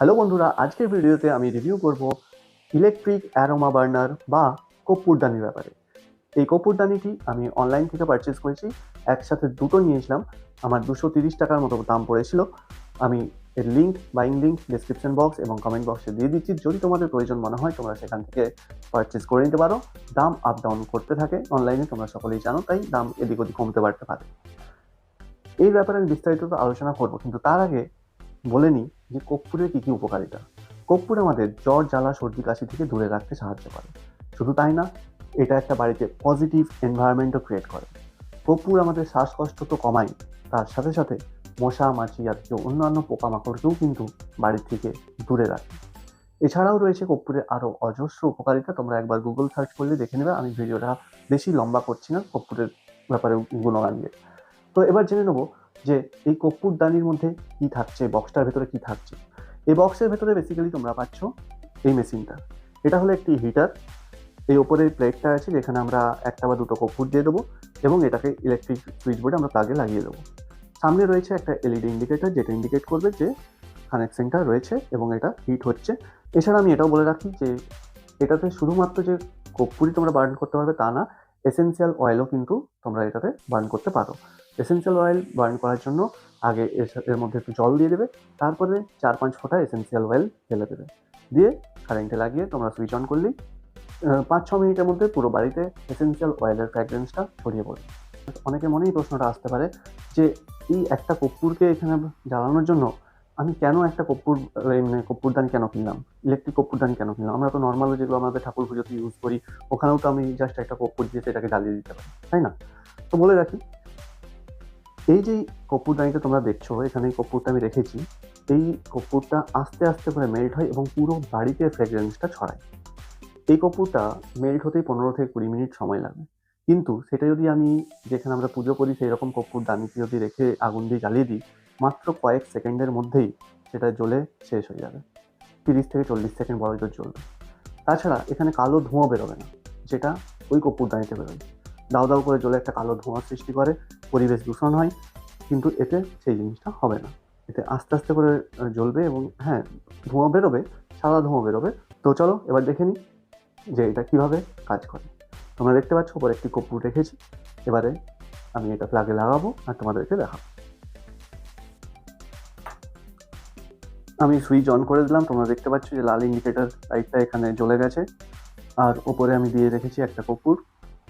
Hello বন্ধুরা, আজকের ভিডিওতে আমি রিভিউ করব ইলেকট্রিক অ্যারোমা বার্নার বা কর্পূরদানির ব্যাপারে। এই কর্পূরদানিটি আমি অনলাইন থেকে পারচেস করেছি, একসাথে দুটো নিয়েছিলাম, আমার দুশো তিরিশ টাকার মতো দাম পড়েছিল। আমি এর link buying link description box এবং কমেন্ট বক্সে দিয়ে দিচ্ছি, যদি তোমাদের প্রয়োজন মনে হয় তোমরা সেখান থেকে পারচেস করে নিতে পারো। দাম আপ ডাউন করতে থাকে অনলাইনে তোমরা সকলেই জানো, তাই দাম এদিক ওদিক কমতে পারতে পারে। এই ব্যাপারে আমি বিস্তারিত আলোচনা করব, কিন্তু তার আগে বলে নিই যে কর্পূরের কী কী উপকারিতা? কর্পূর আমাদের জ্বর, জ্বালা, সর্দি, কাশি থেকে দূরে রাখতে সাহায্য করে। শুধু তাই না, এটা একটা বাড়িতে পজিটিভ এনভায়রনমেন্টও ক্রিয়েট করে। কর্পূর আমাদের শ্বাসকষ্ট তো কমায়, তার সাথে সাথে মশা, মাছি জাতীয় অন্যান্য পোকামাকড়কেও কিন্তু বাড়ির থেকে দূরে রাখে। এছাড়াও রয়েছে কর্পূরের আরও অজস্র উপকারিতা, তোমরা একবার গুগল সার্চ করলে দেখে নেবে। আমি ভিডিওটা বেশি লম্বা করছি না, কর্পূরের ব্যাপারে গুণগান দিয়ে তো এবার জেনে নেব যে এই কর্পূর দানির মধ্যে কি থাকছে বক্সটার ভেতরে কি থাকছে? এই বক্সের ভেতরে বেসিক্যালি তোমরা পাচ্ছ এই মেশিনটা এটা হলো একটি হিটার এই ওপরের প্লেটটা আছে যেখানে আমরা একটা বা দুটো কর্পূর দিয়ে দেবো এবং এটাকে ইলেকট্রিক সুইচ বোর্ডে আমরা প্লাগে লাগিয়ে দেবো। সামনে রয়েছে একটা এলইডি ইন্ডিকেটর যেটা ইন্ডিকেট করবে যে কানেকশনটা রয়েছে এবং এটা হিট হচ্ছে। এছাড়া আমি এটাও বলে রাখি যে এটাতে শুধুমাত্র যে কর্পূরই তোমরা বার্ন করতে পারবে তা না এসেন্সিয়াল অয়েলও কিন্তু তোমরা এটাতে বার্ন করতে পারো। এসেন্সিয়াল অয়েল বার্ন করার জন্য আগে এর মধ্যে একটু জল দিয়ে দেবে, তারপরে চার পাঁচ ফোঁটা এসেন্সিয়াল অয়েল ফেলে দেবে। দিয়ে কারেন্টে লাগিয়ে তোমরা সুইচ অন করলেই পাঁচ ছ মিনিটের মধ্যে পুরো বাড়িতে এসেন্সিয়াল অয়েলের ফ্র্যাগ্রেন্সটা ছড়িয়ে পড়ে অনেকের মনেই প্রশ্নটা আসতে পারে যে, এই একটা কর্পূরকে এখানে জ্বালানোর জন্য আমি কেন একটা কর্পূর মানে কর্পূরদানি কেন কিনলাম? ইলেকট্রিক কর্পূরদানি কেন কিনলাম? আমরা তো নর্মাল যেগুলো আমাদের ঠাকুর পুজোতে ইউজ করি, ওখানেও তো আমি জাস্ট একটা কর্পূর দিয়ে সেটাকে জ্বালিয়ে দিতে পারি, তাই না? তো বলে রাখি এই যে কর্পূরদানিটা তোমরা দেখছ, এখানে এই কর্পূরটা আমি রেখেছি, এই কর্পূরটা আস্তে আস্তে করে মেল্ট হয় এবং পুরো বাড়িতে ফ্রেগরেন্সটা ছড়ায়। এই কর্পূরটা মেল্ট হতেই পনেরো থেকে কুড়ি মিনিট সময় লাগে। কিন্তু সেটা যদি আমি যেখানে আমরা পুজো করি সেই রকম কর্পূর যদি রেখে আগুন দিয়ে জ্বালিয়ে দিই, মাত্র কয়েক সেকেন্ডের মধ্যেই সেটা জ্বলে শেষ হয়ে যাবে। তিরিশ থেকে চল্লিশ সেকেন্ড বড় জোর জ্বলবে। তাছাড়া এখানে কালো ধোঁয়া বেরোবে না, যেটা ওই কর্পূর দানিতে দাও দাও করে জ্বলে একটা কালো ধোঁয়া সৃষ্টি করে, পরিবেশ দূষণ হয়, কিন্তু এতে সেই জিনিসটা হবে না। এতে আস্তে আস্তে করে জ্বলবে এবং হ্যাঁ ধোঁয়া বেরোবে, সাদা ধোঁয়া বেরোবে। তো চলো, এবার দেখে নিই যে এটা কীভাবে কাজ করে। তোমরা দেখতে পাচ্ছ ওপরে একটি কর্পূর রেখেছি। এবারে আমি এটা প্লাগে লাগাবো আর তোমাদেরকে দেখাবো। আমি সুইচ অন করে দিলাম। তোমরা দেখতে পাচ্ছ যে লাল ইন্ডিকেটর লাইটটা এখানে জ্বলে গেছে। আর ওপরে আমি দিয়ে রেখেছি একটা কর্পূর।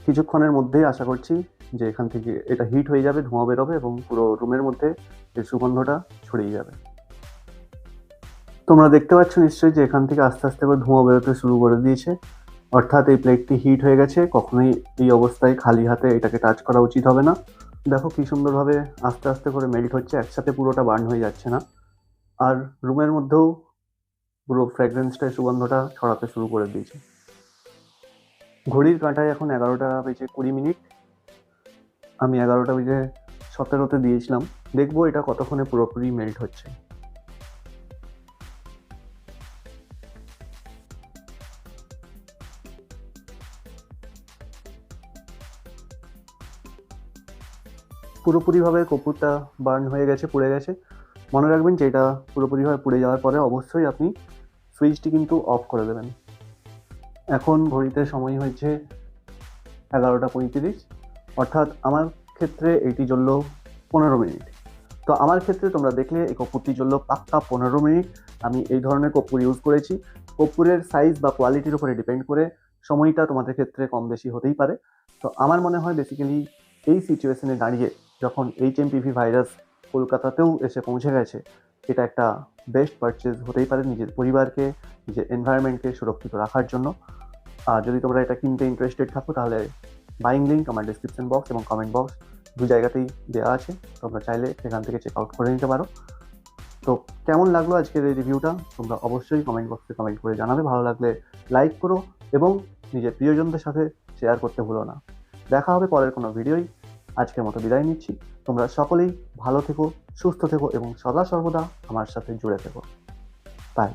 কিছুক্ষণের মধ্যেই আশা করছি যে এখান থেকে এটা হিট হয়ে যাবে, ধোঁয়া বেরোবে এবং পুরো রুমের মধ্যে এর সুগন্ধটা ছড়িয়ে যাবে। তোমরা দেখতে পাচ্ছ নিশ্চয়ই যে এখান থেকে আস্তে আস্তে করে ধোঁয়া বেরোতে শুরু করে দিয়েছে। অর্থাৎ এই প্লেটটি হিট হয়ে গেছে, কখনোই এই অবস্থায় খালি হাতে এটাকে টাচ করা উচিত হবে না। দেখো কি সুন্দরভাবে আস্তে আস্তে করে মেল্ট হচ্ছে, একসাথে পুরোটা বার্ন হয়ে যাচ্ছে না। আর রুমের মধ্যেও পুরো ফ্র্যাগ্রেন্সটা সুগন্ধটা ছড়াতে শুরু করে দিয়েছে। ঘড়ির কাঁটায় এখন এগারোটা বেজে কুড়ি মিনিট। আমি এগারোটা বেজে সতেরোতে দিয়েছিলাম। দেখব এটা কতক্ষণে পুরোপুরি মেল্ট হচ্ছে। পুরোপুরিভাবে কপুরটা বার্ন হয়ে গেছে, পুড়ে গেছে। মনে রাখবেন যে এটা পুরোপুরিভাবে পুড়ে যাওয়ার পরে অবশ্যই আপনি সুইচটি কিন্তু অফ করে দেবেন। এখন ঘড়িতে সময় হয়েছে এগারোটা পঁয়ত্রিশ। অর্থাৎ আমার ক্ষেত্রে এটি জ্বলল পনেরো মিনিট। তো আমার ক্ষেত্রে তোমরা দেখলে এই কর্পূরটি জ্বলল পাক্কা পনেরো মিনিট। আমি এই ধরনের কর্পূর ইউজ করেছি। কর্পূরের সাইজ বা কোয়ালিটির উপরে ডিপেন্ড করে সময়টা তোমাদের ক্ষেত্রে কম বেশি হতেই পারে। তো আমার মনে হয় বেসিক্যালি এই সিচুয়েশনে দাঁড়িয়ে যখন এইচ এমপিভি ভাইরাস কলকাতাতেও এসে পৌঁছে গেছে, এটা একটা বেস্ট পারচেজ হতেই পারে নিজের পরিবারকে নিজের এনভায়রনমেন্টকে সুরক্ষিত রাখার জন্য। যদি তোমরা এটা কিনতে ইন্টারেস্টেড থাকো, তাহলে বাইং লিঙ্ক আমার ডিসক্রিপশন বক্স এবং কমেন্ট বক্স দু জায়গাতেই দেওয়া আছে। তোমরা চাইলে সেখান থেকে চেক আউট করে নিতে পারো। তো কেমন লাগল আজকের এই রিভিউটা তোমরা অবশ্যই কমেন্ট বক্সে কমেন্ট করে জানাবে। ভালো লাগলে লাইক করো এবং নিজের প্রিয়জনদের সাথে শেয়ার করতে ভুলো না। দেখা হবে পরের কোনো ভিডিওই আজকের মতো বিদায় নিচ্ছি। তোমরা সকলেই ভালো থেকো, সুস্থ থেকো এবং সদা সর্বদা আমার সাথে জুড়ে থেকো। বাই